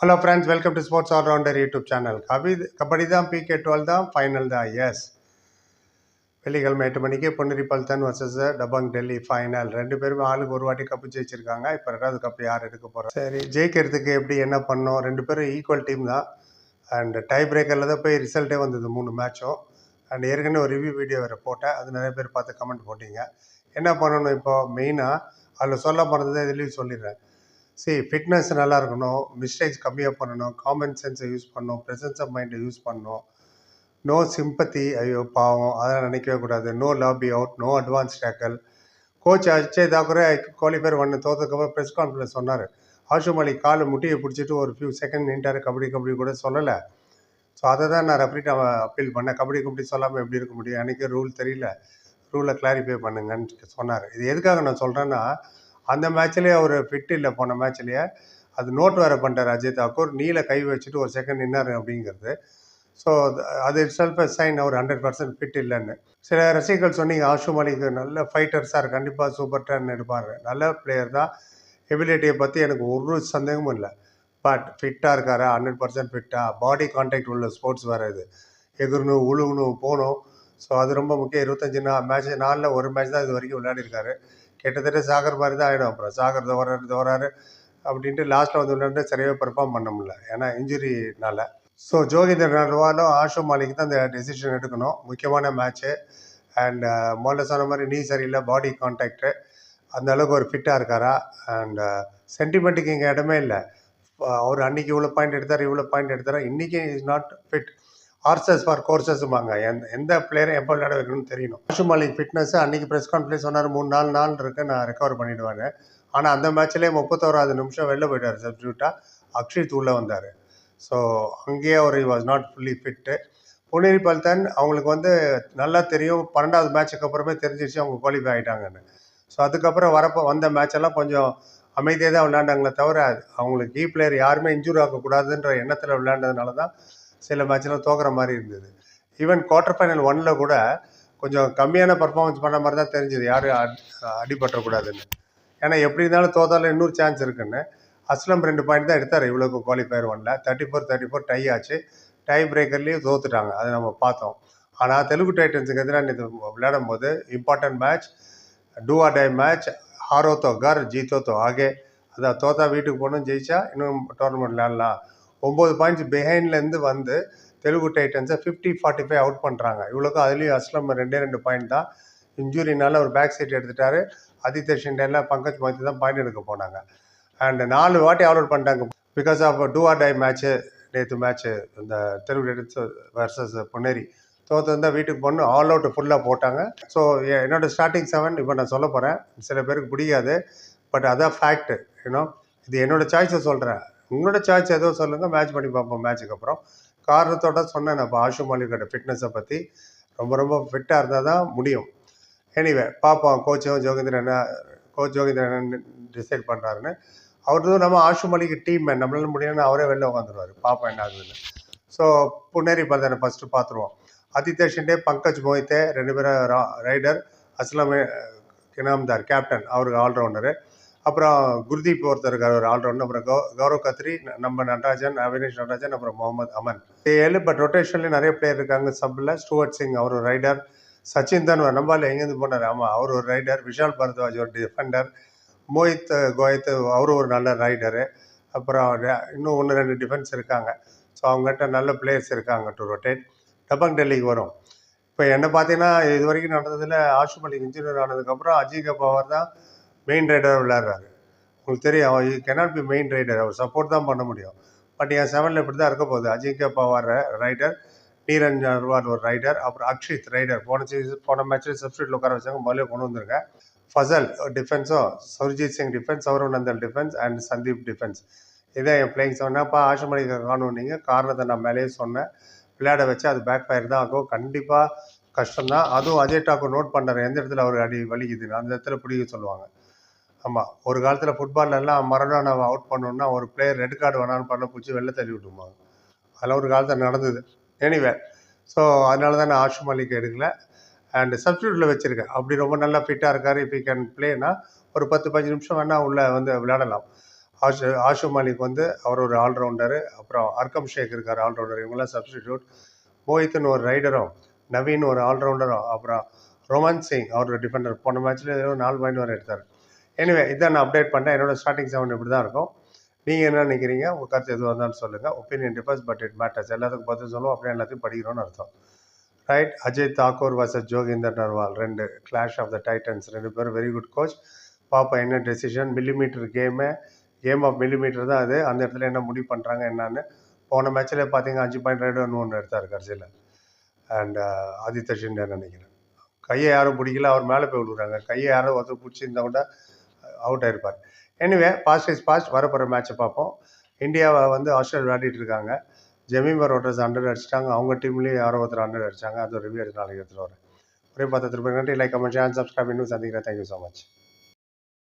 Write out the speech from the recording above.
Hello friends welcome to sports allrounder YouTube channel கபி கபடி தான் PK twelve தான் final தான் S வெள்ளிக்கிழமை எட்டு மணிக்கு பொன்னிரி பல்தன் வர்சஸ் டபங் டெல்லி ஃபைனல் ரெண்டு பேருமே ஆளுக்கு ஒரு வாட்டி கப்பு ஜெயிச்சிருக்காங்க. இப்போ ரெண்டாவது கப்பு யார் எடுக்க போகிறோம் சரி ஜெயிக்கிறதுக்கு எப்படி என்ன பண்ணோம்? ரெண்டு பேரும் ஈக்குவல் டீம் தான். அண்ட் டை பிரேக்கரில் தான் போய் ரிசல்ட்டே வந்தது மூணு மேட்சும் அண்ட் ஏற்கனவே ஒரு ரிவ்யூ வீடியோ வேறு போட்டேன். அது நிறைய பேர் பார்த்து கமெண்ட் போட்டீங்க. என்ன பண்ணணும் இப்போ? மெயினாக அதில் சொல்ல போகிறத இதுலேயும் சொல்லிடுறேன். சி ஃபிட்னஸ் நல்லா இருக்கணும் மிஸ்டேக்ஸ் கம்மியாக பண்ணணும் காமன் சென்ஸை யூஸ் பண்ணணும் ப்ரெசன்ஸ் ஆஃப் மைண்டை யூஸ் பண்ணணும். நோ சிம்பத்தி ஐயோ பாவம் அதெல்லாம் நினைக்கவே கூடாது. No lobby out no advance tackle coach Ajay தாக்கூரே qualifier ஒன்று தோத்ததுக்கப்புறம் ப்ரெஸ் கான்ஃபரன்ஸ் சொன்னார். ஆஷு மாலிக் காலை முட்டியை பிடிச்சிட்டு ஒரு ஃபியூ செகண்ட் நின்றார் கபடி கபடி கூட சொல்லலை. ஸோ அதை தான் நான் ரெஃப்ரிட்ட அப்பீல் பண்ணேன். கபடி கபடி சொல்லாமல் எப்படி இருக்க முடியும்? எனக்கு ரூல் தெரியல. ரூலை கிளாரிஃபை பண்ணுங்கன்னு சொன்னார். இது எதுக்காக நான் சொல்கிறேன்னா அந்த மேட்ச்லேயே அவர் ஃபிட் இல்லை போன மேட்ச்லேயே அது நோட் வேறு பண்ணிட்டார் அஜய் தாக்கூர். நீல கை வச்சுட்டு ஒரு செகண்ட் நின்னார் அப்படிங்கிறது. ஸோ அது இட் செல்ஃப் சைன் அவர் ஹண்ட்ரட் பர்சன்ட் ஃபிட் இல்லைன்னு. சில ரசிகர்கள் சொன்னீங்க ஆஷு மலிக் நல்ல ஃபைட்டர் சார் கண்டிப்பாக சூப்பர் டர்ன் எடுப்பார். நல்ல பிளேயர் தான். எபிலிட்டியை பற்றி எனக்கு ஒரு சந்தேகமும் இல்லை. பட் ஃபிட்டாக இருக்காரா? ஹண்ட்ரட் பர்சன்ட் ஃபிட்டாக பாடி கான்டாக்ட் உள்ள ஸ்போர்ட்ஸ் வேறு இது. எகுறணும் உழுகணும் போகணும் ஸோ அது ரொம்ப முக்கியம். இருபத்தஞ்சு நான் மேட்ச் நாளில் ஒரு மேட்ச் தான் இது வரைக்கும் விளையாடிருக்காரு. கிட்டத்தட்ட சாகர் மாதிரி தான் ஆகிடும் அப்புறம் சாகர் தோறாரு தோறாரு அப்படின்ட்டு லாஸ்ட்டில் வந்து உடனே சரியாக பெர்ஃபார்ம் பண்ண முடியல. ஏன்னா இன்ஜுரினால ஸோ ஜோகிந்தர் நர்வாலும் ஆஷோ மாலிக் தான் இந்த டெசிஷன் எடுக்கணும். முக்கியமான மேட்ச்சு அண்ட் முதல்ல சொன்ன மாதிரி நீ சரியில்லை பாடி கான்டாக்டு அந்த அளவுக்கு ஒரு ஃபிட்டாக இருக்காரா? அண்ட் சென்டிமெண்ட்டுக்கு இங்கே இடமே இல்லை. அவர் அன்றைக்கி இவ்வளோ பாயிண்ட் எடுத்தார் இவ்வளோ பாயிண்ட் எடுத்தார்? இன்றைக்கி is not fit horses for கோர்சஸ்மாங்க எந்த எந்த பிளேயரும் எப்போ விளையாட வைக்கணும்னு தெரியணும். ஆஷு மாலிக் ஃபிட்னஸ் அன்றைக்கி ப்ரெஸ் கான்ஃபரன்ஸ் சொன்னார் மூணு நாலு நாள் இருக்கு. நான் ரெக்கவர் பண்ணிடுவாங்க ஆனால் அந்த மேட்ச்லேயே முப்பத்தோராது நிமிஷம் வெளில போயிட்டார் சப்ஸ்டியூட்டாக அக்ஷித் உள்ளே வந்தார். ஸோ அங்கேயே அவர் was not fully fit Puneri Paltan அவங்களுக்கு வந்து நல்லா தெரியும். பன்னெண்டாவது மேட்சுக்கு அப்புறமே தெரிஞ்சிருச்சு அவங்க குவாலிஃபை ஆகிட்டாங்கன்னு ஸோ அதுக்கப்புறம் வரப்போ வந்த மேட்ச் எல்லாம் கொஞ்சம் அமைதியாக தான் விளையாண்டாங்களே தவிர அவங்களுக்கு கீ பிளேயர் யாருமே இன்ஜூர் ஆகக்கூடாதுன்ற எண்ணத்தில் விளையாண்டதுனால தான் சில மேட்ச்லாம் தோக்குற மாதிரி இருந்தது. ஈவன் குவார்ட்டர் ஃபைனல் ஒன்னில் கூட கொஞ்சம் கம்மியான பர்ஃபார்மன்ஸ் பண்ண மாதிரி தான் தெரிஞ்சுது. யாரும் அடிபட்டக்கூடாதுன்னு ஏன்னா எப்படி இருந்தாலும் தோத்தாலும் இன்னொரு சான்ஸ் இருக்குன்னு. அஸ்லம் ரெண்டு பாயிண்ட் தான் எடுத்தார் இவ்வளோக்கு குவாலிஃபயர் ஒன்ல thirty four thirty four tie ஆச்சு. டை பிரேக்கர்லேயும் தோத்துட்டாங்க. அதை நம்ம பார்த்தோம். ஆனால் தெலுங்கு டைட்டன்ஸுக்கு எதிராக இது விளையாடும் போது important match do or die match ஹாரோ தோ கர் ஜீத்தோ தோ ஆகே அதான் தோத்தா வீட்டுக்கு போகணும் ஜெயிச்சா இன்னும் டோர்னமெண்ட் விளையாடலாம் ஒம்பது பாயிண்ட்ஸ் பிஹைண்ட்லேருந்து வந்து தெலுங்கு டைட்டன்ஸை ஃபிஃப்டி ஃபார்ட்டி ஃபைவ் அவுட் பண்ணுறாங்க இவ்வளோக்கும் அதுலேயும் அஸ்லம் ரெண்டே ரெண்டு பாயிண்ட் தான். இன்ஜுரினால ஒரு பேக் சைட் எடுத்துட்டாரு. ஆதித்ய ஷிண்டேல பங்கஜ் மோதி தான் பாயிண்ட் எடுக்க போனாங்க. அண்ட் நாலு வாட்டி அவுட் பண்ணிட்டாங்க. Because of do or die match நேற்று மேட்ச்சு இந்த தெலுங்கு டைட்டன்ஸ் வர்சஸ் பொன்னேரி தோற்று இருந்தால் வீட்டுக்கு போகணும். ஆல் அவுட் ஃபுல்லாக போட்டாங்க. ஸோ என்னோடய ஸ்டார்டிங் செவன் இப்போ நான் சொல்ல போகிறேன் சில பேருக்கு பிடிக்காது. பட் அதான் ஃபேக்ட் ஏன்னா இது என்னோடய சாய்ஸை சொல்கிறேன் உங்களோட சாய்ஸ் ஏதோ சொல்லுங்கள் மேட்ச் பண்ணி பார்ப்போம் மேட்ச்சுக்கு அப்புறம். காரணத்தோட சொன்னேன் நான் இப்போ ஆஷு மாலிகோட ஃபிட்னஸை பற்றி ரொம்ப ரொம்ப ஃபிட்டாக இருந்தால் தான் முடியும். எனிவே பார்ப்போம் கோச்சும் ஜோகேந்திரன் கோச் ஜோகேந்திரன் டிசைட் பண்ணுறாருன்னு அவர்தான் நம்ம ஆஷு மாலிக்கு டீம் மேன் நம்மளால முடியும்னு அவரே வெளில உட்காந்துருவார் பார்ப்போம் என்ன ஆகுதுன்னு. ஸோ புன்னேரி பந்தனை ஃபஸ்ட்டு பார்த்துருவோம் ஆதித்ய ஷிண்டே பங்கஜ் மோஹித்தே ரெண்டு பேரும் ரைடர் அஸ்லாம் கினாம்தார் கேப்டன் அவருக்கு ஆல்ரவுண்டரு அப்புறம் குர்தீப் ஒருத்தர் இருக்கார் ஒரு ஆல்ரவுண்ட் அப்புறம் கௌ கௌரவ் கத்ரி நம்ம நடராஜன் அவினேஷ் நடராஜன் அப்புறம் முகமது அமன். ஏழு பட் ரொட்டேஷன்லேயும் நிறைய பிளேயர் இருக்காங்க சப்பில் ஸ்டூவர்ட் சிங் அவர் ஒரு ரைடர் சச்சின் தான் நம்பால் எங்கேருந்து போனார்? ஆமாம் அவர் ஒரு ரைடர் விஷால் பரத்வாஜ் ஒரு டிஃபெண்டர் மோஹித் கோயத் அவரும் ஒரு நல்ல ரைடரு அப்புறம் இன்னும் ஒன்று ரெண்டு டிஃபென்ஸ் இருக்காங்க. ஸோ அவங்ககிட்ட நல்ல பிளேயர்ஸ் இருக்காங்க டு ரொட்டேட் டபங் டெல்லிக்கு வரும். இப்போ என்ன பார்த்தீங்கன்னா இது வரைக்கும் நடந்ததில் ஆஷு மலிக் இன்ஜினியர் ஆனதுக்கப்புறம் அஜய் கபாவர் தான் மெயின் ரைடர் விளையாடுறாரு உங்களுக்கு தெரியும் அவர் கெனாட் பி மெயின் ரைடர் அவர் சப்போர்ட் தான் பண்ண முடியும். பட் என் செவனில் இப்படி தான் இருக்க போகுது. அஜிங்கே பவார் ரைடர் நீரன் அர்வால் ஒரு ரைடர் அப்புறம் அக்ஷித் ரைடர் போன சீசன் போன மேட்ச்சில் சப்ஸ்டியூட்டில் உட்கார வச்சாங்க முதல்ல கொண்டு வந்துருங்க Fazal டிஃபென்ஸும் Surjeet Singh defence Saurav defence and Sandeep defence இதான் என் பிளேயிங் சொன்னப்பா ஆஷமணிக்கு காணும் நீங்கள் காரணத்தை நான் மேலேயே சொன்னேன். விளையாட வச்சு அது பேக் ஃபயர் தான் ஆகும். கண்டிப்பாக கஷ்டம்தான். அதுவும் அஜய் டாக்கூர் நோட் பண்ணுறாரு எந்த இடத்துல அவர் அடி வலிக்குது அந்த இடத்துல பிடிக்க சொல்லுவாங்க. ஆமாம் ஒரு காலத்தில் ஃபுட்பால்லலாம் மரணம் அவுட் பண்ணோன்னா ஒரு பிளேயர் ரெட் கார்டு வேணான்னு பண்ண பிடிச்சி வெளில தள்ளி விட்டுருவாங்க. அதெல்லாம் ஒரு காலத்தில் நடந்தது. எனிவே ஸோ அதனால தான் நான் ஆஷு மாலிக் எடுக்கல. அண்ட் சப்ஸ்டியூட்டில் வச்சுருக்கேன். அப்படி ரொம்ப நல்லா ஃபிட்டாக இருக்கார். இப்போ கேன் பிளேனா ஒரு பத்து பதினஞ்சு நிமிஷம் வேணால் உள்ளே வந்து விளையாடலாம். ஆஷு ஆஷு மாலிக் வந்து அவர் ஒரு ஆல்ரவுண்டரு அப்புறம் அர்க்கம் ஷேக் இருக்கார் ஆல்ரவுண்டர் இவங்கெல்லாம் சப்ஸ்டியூட் மோஹித்னு ஒரு ரைடரும் நவீன் ஒரு ஆல்ரவுண்டரும் அப்புறம் ரோமன் சிங் அவர் டிஃபெண்டர் போன மேட்ச்சில் நாலு பாயிண்ட் வரை எடுத்தார். எனிவே இதான் நான் அப்டேட் பண்ணேன் என்னோட ஸ்டார்டிங் செவன் இப்படி தான் இருக்கும். நீங்கள் என்ன நினைக்கிறீங்க? உங்கள் கருத்து எதுவாக இருந்தாலும் சொல்லுங்கள் opinion differs but it matters எல்லாத்துக்கும் பார்த்து சொல்லுவோம். அப்படியே எல்லாத்தையும் படிக்கிறோம்னு அர்த்தம். ரைட் அஜய் தாக்கூர் வர்சஸ் ஜோகிந்தர் நர்வால் ரெண்டு. கிளாஷ் ஆஃப் த டைட்டன்ஸ் ரெண்டு பேரும் வெரி குட் கோச் பாப்பா என்ன decision millimetre game game of millimetre தான் அது. அந்த இடத்துல என்ன முடிவு பண்ணுறாங்க என்னன்னு? போன மேட்ச்சில் பார்த்தீங்கன்னா அஞ்சு பாயிண்ட் ரெண்டு ஒன்று ஒன்று எடுத்தார் கடைசியில். அண்ட் uh, ஆதித்ய ஷிண்டே நினைக்கிறேன். கையை யாரும் பிடிக்கல. அவர் மேலே போய் விடுறாங்க கையை யாரும் ஒருத்தர் பிடிச்சிருந்தா கூட அவுட் ஆயிருப்பார். எனிவே பாஸ்ட் இஸ் பாஸ்ட் வரப்போகிற மேட்ச்சை பார்ப்போம். இந்தியாவை வந்து ஆஸ்திரேலியா விளையாடிட்டு இருக்காங்க. ஜெமீமர் ரோட்டர்ஸ் ஹண்ட்ரட் அடிச்சிட்டாங்க. அவங்க டீம்லேயும் யாரோ ஒருத்தர் ஹண்ட்ரட் அடிச்சாங்க. அது ரிவ்யூ எடுத்து நாளைக்கு எடுத்துகிட்டு வரேன் ஒரே பார்த்து திருப்பி நன்றி. லைக் கமெண்ட் சேனல் சப்ஸ்கிரைப் இன்னும் சந்திக்கிறேன். Thank you so much